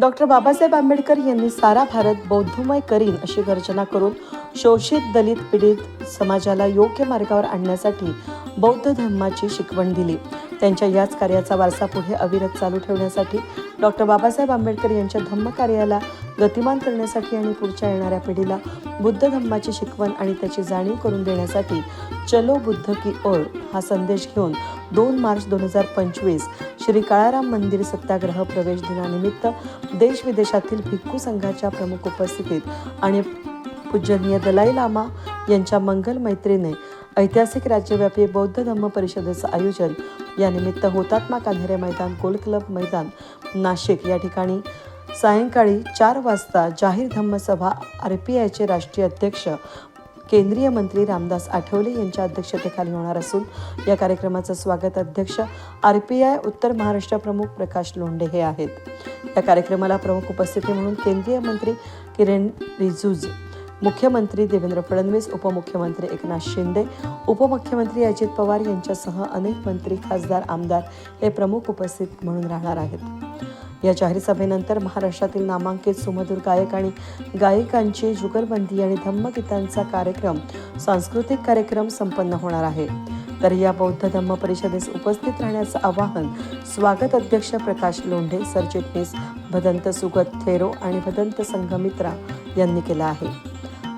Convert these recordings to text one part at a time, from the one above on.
Doctor Babasaheb Ambedkar यांनी सारा भारत बौद्धमय करीन अशी गर्जना करून शोषित दलित पीडित समाजाला योग्य मार्गावर आणण्यासाठी बौद्ध धर्माची शिकवण दिली. त्यांच्या याच कार्याचा वारसा पुढे अविरत चालू ठेवण्यासाठी डॉक्टर बाबासाहेब आंबेडकर यांच्या धम्म कार्याला गतिमान करण्यासाठी आणि पुढच्या येणाऱ्या पिढीला बुद्ध धम्माची शिकवण आणि त्याची जाणीव करून देण्यासाठी चलो बुद्ध की ओर हा संदेश घेऊन दोन मार्च दोन हजार पंचवीस श्री काळाराम मंदिर सत्याग्रह प्रवेश दिनानिमित्त देश विदेशातील भिक्खू संघाच्या प्रमुख उपस्थितीत आणि पूजनीय दलाई लामा यांच्या मंगल मैत्रीने ऐतिहासिक राज्यव्यापी बौद्ध धम्म परिषदेचं आयोजन यानिमित्त होतात्मा कान्हेरे मैदान गोल क्लब मैदान नाशिक या ठिकाणी सायंकाळी चार वाजता जाहीर धम्मसभा आर पी आयचे राष्ट्रीय अध्यक्ष केंद्रीय मंत्री रामदास आठवले यांच्या अध्यक्षतेखाली होणार असून या कार्यक्रमाचं स्वागत अध्यक्ष आर पी आय उत्तर महाराष्ट्र प्रमुख प्रकाश लोंढे हे आहेत. या कार्यक्रमाला प्रमुख उपस्थिती म्हणून केंद्रीय मंत्री किरण रिजिजू मुख्यमंत्री देवेंद्र फडणवीस उपमुख्यमंत्री एकनाथ शिंदे उपमुख्यमंत्री अजित पवार यांच्यासह अनेक मंत्री खासदार आमदार हे प्रमुख उपस्थित म्हणून राहणार आहेत. या जाहीर सभेनंतर महाराष्ट्रातील नामांकित सुमधुर गायक आणि गायिकांची जुगलबंदी आणि धम्मगीतांचा कार्यक्रम सांस्कृतिक कार्यक्रम संपन्न होणार आहे. तर या बौद्ध धम्म परिषदेस उपस्थित राहण्याचं आवाहन स्वागत अध्यक्ष प्रकाश लोंढे सरचिटणीस भदंत सुगत थेरो आणि भदंत संघमित्रा यांनी केलं आहे.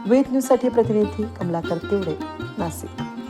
वेद न्यूजसाठी प्रतिनिधी कमलाकर तिवडे नाशिक.